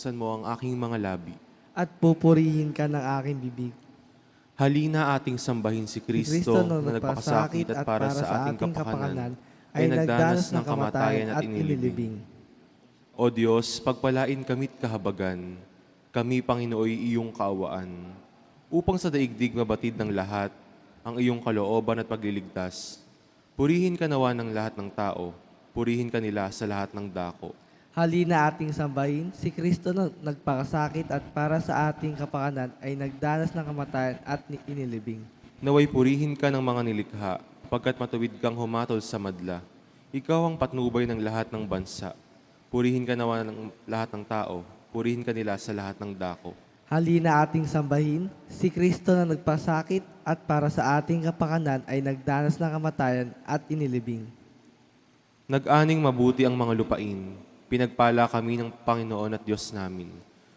Panginoon, buksan mo ang aking mga labi. at pupurihin ka ng aking bibig. Halina ating sambahin si Kristo na nagpakasakit at para sa ating kapakanan ay nagdanas ng kamatayan at inilibing. O Diyos, pagpalain kami't kahabagan, kami, Panginooy, iyong kaawaan, upang sa daigdig mabatid ng lahat ang iyong kalooban at pagliligtas. Purihin ka nawa ng lahat ng tao, purihin ka nila sa lahat ng dako. Halina ating sambahin, si Kristo na nagpakasakit at para sa ating kapakanan ay nagdanas ng kamatayan at ni- inilibing. Naway purihin ka ng mga nilikha, pagkat matuwid kang humatol sa madla. Ikaw ang patnubay ng lahat ng bansa. Purihin ka nawa ng lahat ng tao, purihin ka nila sa lahat ng dako. Halina ating sambahin, si Kristo na nagpasakit at para sa ating kapakanan ay nagdanas ng kamatayan at inilibing. Nag-aning mabuti ang mga lupain, pinagpala kami ng Panginoon at Diyos namin.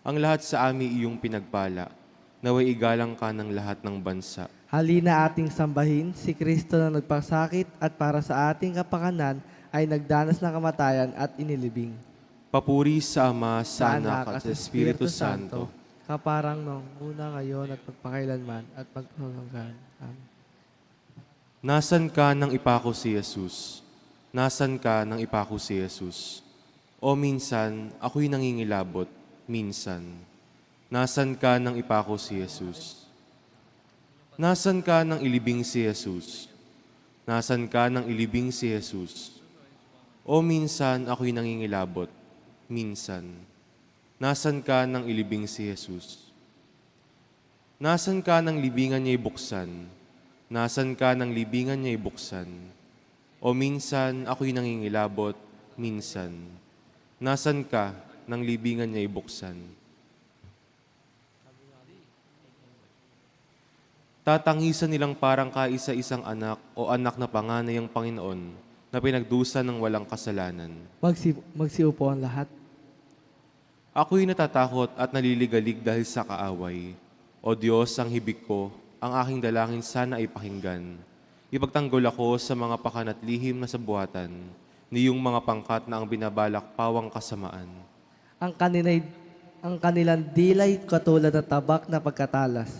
Ang lahat sa amin iyong pinagpala, naway igalang ka ng lahat ng bansa. Halina ating sambahin, si Kristo na nagpasakit at para sa ating kapakanan ay nagdanas ng kamatayan at inilibing. Papuri sa Ama, sa Anak at sa Espiritu Santo. kaparang nung una ngayon at magpakailanman at magpapanggan. Amen. Nasaan ka nang ipako si Jesus? Nasaan ka nang ipako si Jesus? O minsan, ako'y nangingilabot, minsan. Nasaan ka nang ipako si Jesus? Nasaan ka nang ilibing si Jesus? Nasaan ka nang ilibing si Jesus? O minsan, ako'y nangingilabot, minsan. Nasaan ka nang ilibing si Jesus? Nasaan ka nang libingan niya ibuksan? Nasaan ka nang libingan niya ibuksan? O minsan ako'y nangingilabot, minsan. Nasaan ka nang libingan niya ibuksan? Tatangisan nilang parang kaisa-isang anak o anak na panganay ang Panginoon na pinagdusa ng walang kasalanan. Magsi, magsiupo ang lahat. Ako'y natatakot at naliligalig dahil sa kaaway. O Diyos, ang hibig ko, ang aking dalangin sana ay pakinggan. Ipagtanggol ako sa mga pakanat lihim na sabuatan, niyong mga pangkat na ang binabalak pawang kasamaan. Ang kanilay, ang kanilang dilay katulad ng tabak na pagkatalas.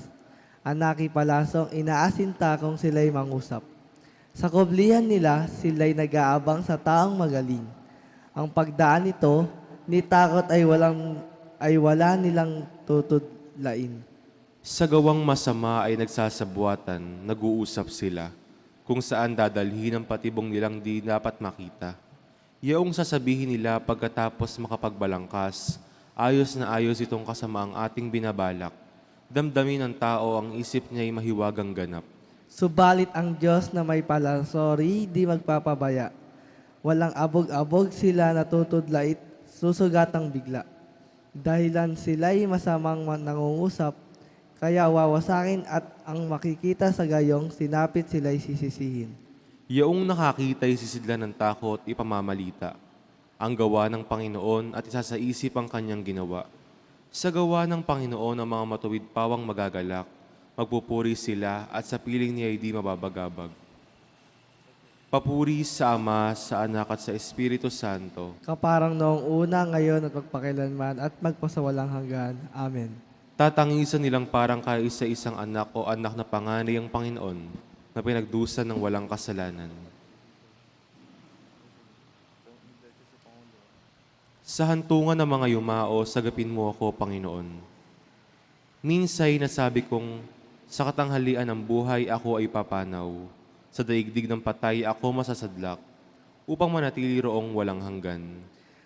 Ang nakipalasong inaasinta kung sila'y mangusap. Sa kublihan nila, sila'y nag-aabang sa taong magaling. Ang pagdaan nito, ni takot ay walang ay wala nilang tutudlain. Sa gawang masama ay nagsasabuatan, nag-uusap sila, kung saan dadalhin ang patibong nilang di dapat makita. Yaong sasabihin nila pagkatapos makapagbalangkas, ayos na ayos itong kasamaang ating binabalak. Damdamin ng tao ang isip niya'y mahiwagang ganap. Subalit ang Diyos na may palasori, di magpapabaya. Walang abog-abog sila natutudlait, susugatang bigla. Dahilan sila'y masamang man- nangungusap, kaya wawasakin at ang makikita sa gayong sinapit sila'y sisisihin. Yaong nakakita'y sisidlan ng takot, ipamamalita. Ang gawa ng Panginoon at isa sa isip ang kanyang ginawa. Sa gawa ng Panginoon ang mga matuwid pawang magagalak, magpupuri sila at sa piling niya ay di mababagabag. Papuri sa Ama, sa Anak at sa Espiritu Santo. Kaparang noong una, ngayon at magpakilanman at magpasawalang hanggan. Amen. Tatangisan nilang parang kaisa-isang anak o anak na panganay ang Panginoon na pinagdusan ng walang kasalanan. Sa hantungan ng mga yumao, sagapin mo ako, Panginoon. Minsay nasabi kong, sa katanghalian ng buhay ako ay papanaw. Sa daigdig ng patay ako masasadlak, upang manatili roong walang hanggan.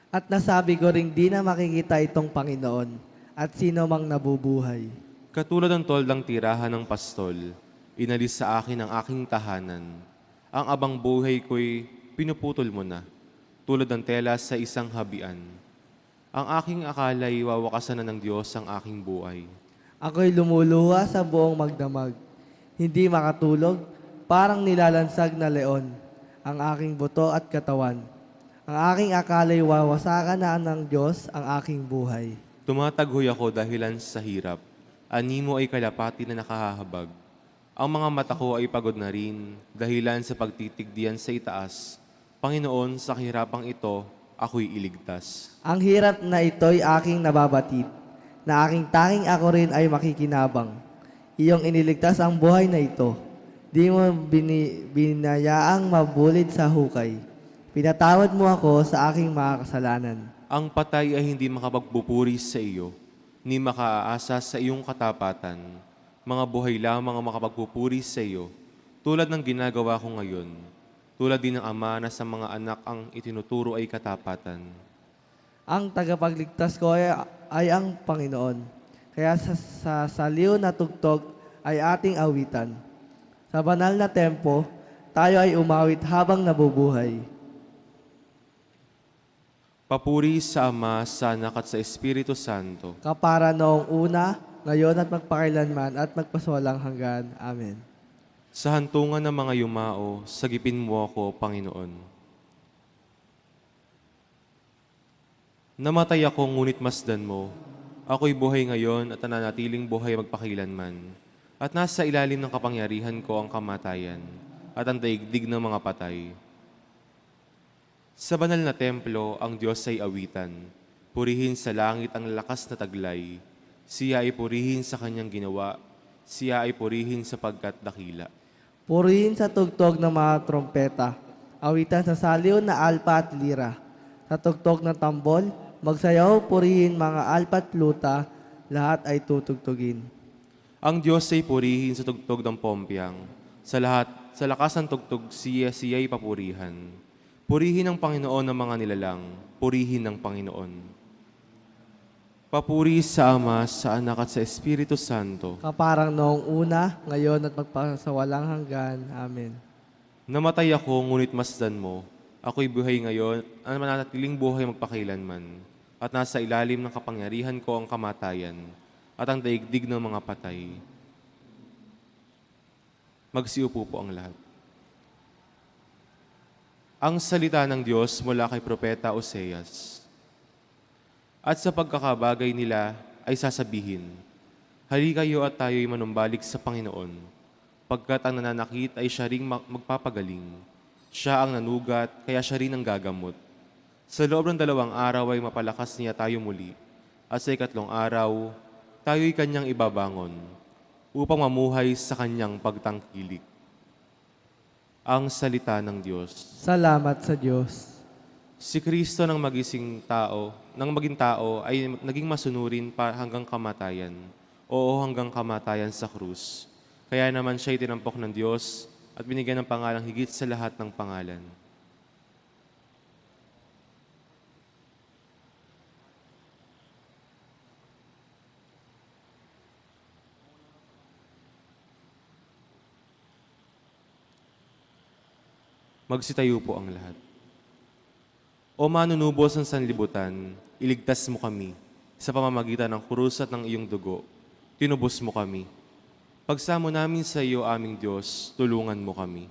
At nasabi ko ring di na makikita itong Panginoon at sino mang nabubuhay. Katulad ng toldang tirahan ng pastol, inalis sa akin ang aking tahanan. Ang abang buhay ko'y pinuputol mo na, tulad ng tela sa isang habian. Ang aking akala'y wawakasan na ng Diyos ang aking buhay. Ako'y lumuluha sa buong magdamag. Hindi makatulog, parang nilalansag na leon. Ang aking buto at katawan. Ang aking akala'y wawasakan na ng Diyos ang aking buhay. Tumataghoy ako dahilan sa hirap. Animo ay kalapati na nakahahabag. Ang mga mata ko ay pagod na rin, dahilan sa pagtitigdiyan sa itaas. Panginoon, sa kahirapang ito, ako'y iligtas. Ang hirap na ito'y aking nababatid, na aking tanging ako rin ay makikinabang. Iyong iniligtas ang buhay na ito. Di mo bini, binayaang mabulid sa hukay. Pinatawad mo ako sa aking mga kasalanan. Ang patay ay hindi makapagpupuri sa iyo, ni makaaasa sa iyong katapatan. Mga buhay lamang ang makapagpupuri sa iyo, tulad ng ginagawa ko ngayon. Tulad din ng ama na sa mga anak ang itinuturo ay katapatan. Ang tagapagligtas ko ay, ay ang Panginoon. Kaya sa, sa saliw na tugtog ay ating awitan. Sa banal na tempo, tayo ay umawit habang nabubuhay. Papuri sa Ama, sa Anak at sa Espiritu Santo. Kapara noong una, ngayon at magpakailanman at magpaswalang hanggan. Amen. Sa hantungan ng mga yumao, sagipin mo ako, Panginoon. Namatay ako, ngunit masdan mo. Ako'y buhay ngayon at nananatiling buhay magpakilanman. At nasa ilalim ng kapangyarihan ko ang kamatayan at ang daigdig ng mga patay. Sa banal na templo, ang Diyos ay awitan. Purihin sa langit ang lakas na taglay. Siya ay purihin sa kanyang ginawa. Siya ay purihin sapagkat dakila. Purihin sa tugtog ng mga trompeta. Awitan sa saliw na alpa at lira. Sa tugtog ng tambol, magsayaw purihin mga alpa at luta. Lahat ay tutugtugin. Ang Diyos ay purihin sa tugtog ng pompyang. Sa lahat, sa lakas ng tugtog, siya siya ay papurihan. Purihin ng Panginoon ng mga nilalang. Purihin ng Panginoon. Papuri sa Ama, sa Anak at sa Espiritu Santo. Kaparang noong una, ngayon at magpasawalang hanggan. Amen. Namatay ako, ngunit masdan mo. Ako'y buhay ngayon, ang mananatiling buhay magpakailanman. At nasa ilalim ng kapangyarihan ko ang kamatayan at ang daigdig ng mga patay. Magsiupo po ang lahat. Ang salita ng Diyos mula kay Propeta Oseas. At sa pagkakabagay nila ay sasabihin, Hali kayo at tayo'y manumbalik sa Panginoon, pagkat ang nananakit ay siya ring ma- magpapagaling. Siya ang nanugat, kaya siya rin ang gagamot. Sa loob ng dalawang araw ay mapalakas niya tayo muli, at sa ikatlong araw, tayo'y kanyang ibabangon, upang mamuhay sa kanyang pagtangkilik. Ang salita ng Diyos. Salamat sa Diyos. Si Kristo ng magising tao, nang maging tao ay naging masunurin pa hanggang kamatayan. Oo, hanggang kamatayan sa krus. Kaya naman siya ay tinampok ng Diyos at binigyan ng pangalang higit sa lahat ng pangalan. Magsitayo po ang lahat. O manunubos ng sanlibutan, iligtas mo kami sa pamamagitan ng krus at ng iyong dugo. Tinubos mo kami. Pagsamo namin sa iyo, aming Diyos, tulungan mo kami.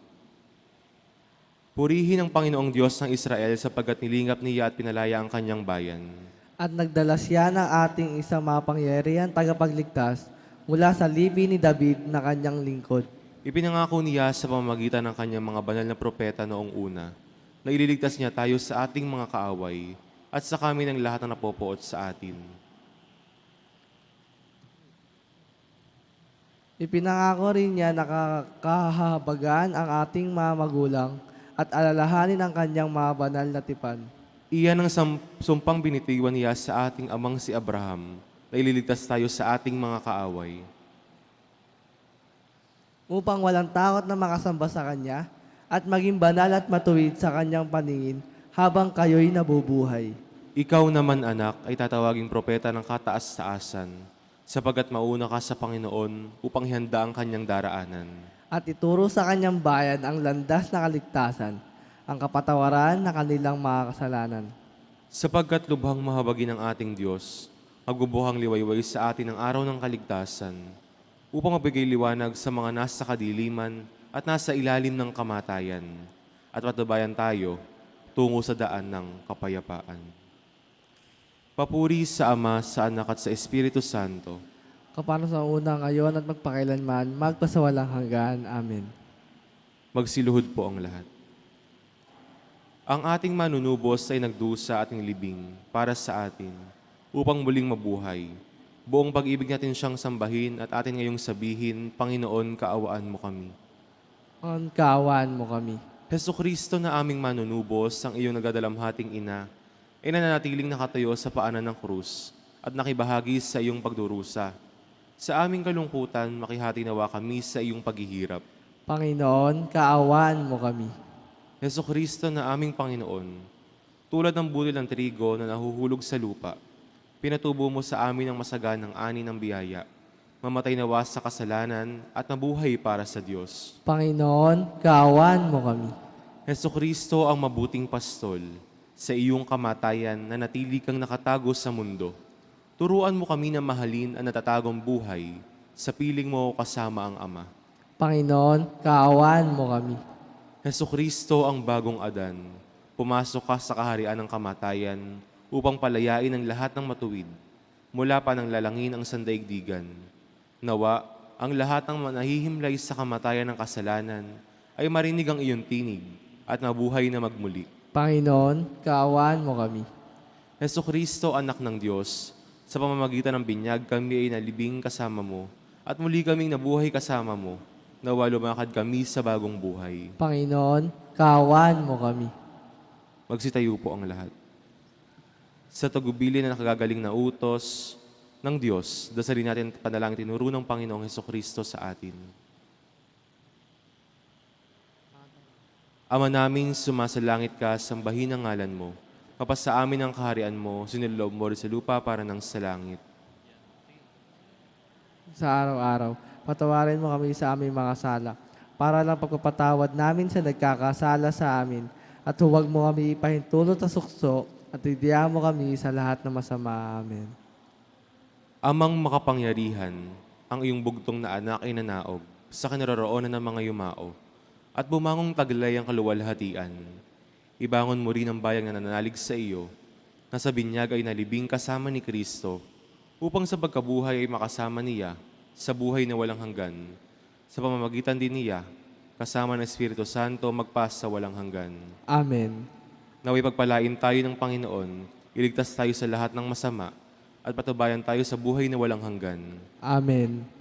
Purihin ang Panginoong Diyos ng Israel sapagkat nilingap niya at pinalaya ang kanyang bayan. At nagdala siya ng ating isang mapangyarihan tagapagligtas mula sa libi ni David na kanyang lingkod. Ipinangako niya sa pamamagitan ng kanyang mga banal na propeta noong una na ililigtas niya tayo sa ating mga kaaway at sa kami ng lahat na napopoot sa atin. Ipinangako rin niya na kakahabagan ang ating mga magulang at alalahanin ang kanyang mga banal na tipan. Iyan ang sumpang binitiwan niya sa ating amang si Abraham na ililigtas tayo sa ating mga kaaway. upang walang takot na makasamba sa Kanya at maging banal at matuwid sa Kanyang paningin habang kayo'y nabubuhay. Ikaw naman anak ay tatawaging propeta ng kataas-taasan sapagat mauna ka sa Panginoon upang ihanda ang kanyang daraanan. At ituro sa Kanyang bayan ang landas na kaligtasan, ang kapatawaran na kanilang mga kasalanan. Sapagkat lubhang mahabagi ng ating Diyos, magbubuhang liwayway sa atin ang araw ng kaligtasan, upang mabigay liwanag sa mga nasa kadiliman at nasa ilalim ng kamatayan, at matubayan tayo tungo sa daan ng kapayapaan. Papuri sa Ama, sa Anak at sa Espiritu Santo, Kapano sa una ngayon at magpakailanman, magpasawalang hanggan. Amen. magsiluhod po ang lahat. Ang ating manunubos ay nagdusa ating libing para sa atin, upang muling mabuhay. Buong pag-ibig natin siyang sambahin at atin ngayong sabihin, Panginoon, kaawaan mo kami. Ang kaawaan mo kami. Heso Kristo na aming manunubos, ang iyong nagadalamhating ina, ay nananatiling nakatayo sa paanan ng krus at nakibahagi sa iyong pagdurusa. Sa aming kalungkutan, makihati nawa kami sa iyong paghihirap. Panginoon, kaawaan mo kami. Heso Kristo na aming Panginoon, tulad ng bulil ng trigo na nahuhulog sa lupa, pinatubo mo sa amin ang masaganang ani ng biyaya, mamatay nawa sa kasalanan at mabuhay para sa Diyos. Panginoon, kaawaan mo kami. Heso Kristo ang mabuting pastol, sa iyong kamatayan na natili kang nakatago sa mundo. Turuan mo kami na mahalin ang natatagong buhay, sa piling mo kasama ang Ama. Panginoon, kaawaan mo kami. Heso Kristo ang bagong Adan, pumasok ka sa kaharian ng kamatayan upang palayain ang lahat ng matuwid, mula pa ng lalangin ang sandaigdigan. Nawa, ang lahat ng nahihimlay sa kamatayan ng kasalanan ay marinig ang iyong tinig at mabuhay na magmuli. Panginoon, kaawaan mo kami. Heso Kristo, anak ng Diyos, sa pamamagitan ng binyag kami ay nalibing kasama mo at muli kaming nabuhay kasama mo, nawa lumakad kami sa bagong buhay. Panginoon, kaawaan mo kami. Magsitayo po ang lahat. Sa tagubilin na nakagagaling na utos ng Diyos, dasalin natin ang panalangin tinuro ng Panginoong Heso Kristo sa atin. Ama namin, sumasalangit ka, sambahin ang ngalan mo. Kapasa amin ang kaharian mo, siniloob mo rin sa lupa para ng sa langit. Sa araw-araw, patawarin mo kami sa aming mga sala, para lang pagpapatawad namin sa nagkakasala sa amin, at huwag mo kami ipahintulot sa sukso, at idiyan mo kami sa lahat ng masama. Amen. Amang makapangyarihan, ang iyong bugtong na anak ay nanaog sa kinaroroonan ng mga yumao at bumangong taglay ang kaluwalhatian. Ibangon mo rin ang bayang na nananalig sa iyo na sa binyag ay nalibing kasama ni Kristo upang sa pagkabuhay ay makasama niya sa buhay na walang hanggan. Sa pamamagitan din niya, kasama ng Espiritu Santo magpas sa walang hanggan. Amen. Naway pagpalain tayo ng Panginoon, iligtas tayo sa lahat ng masama, at patubayan tayo sa buhay na walang hanggan. Amen.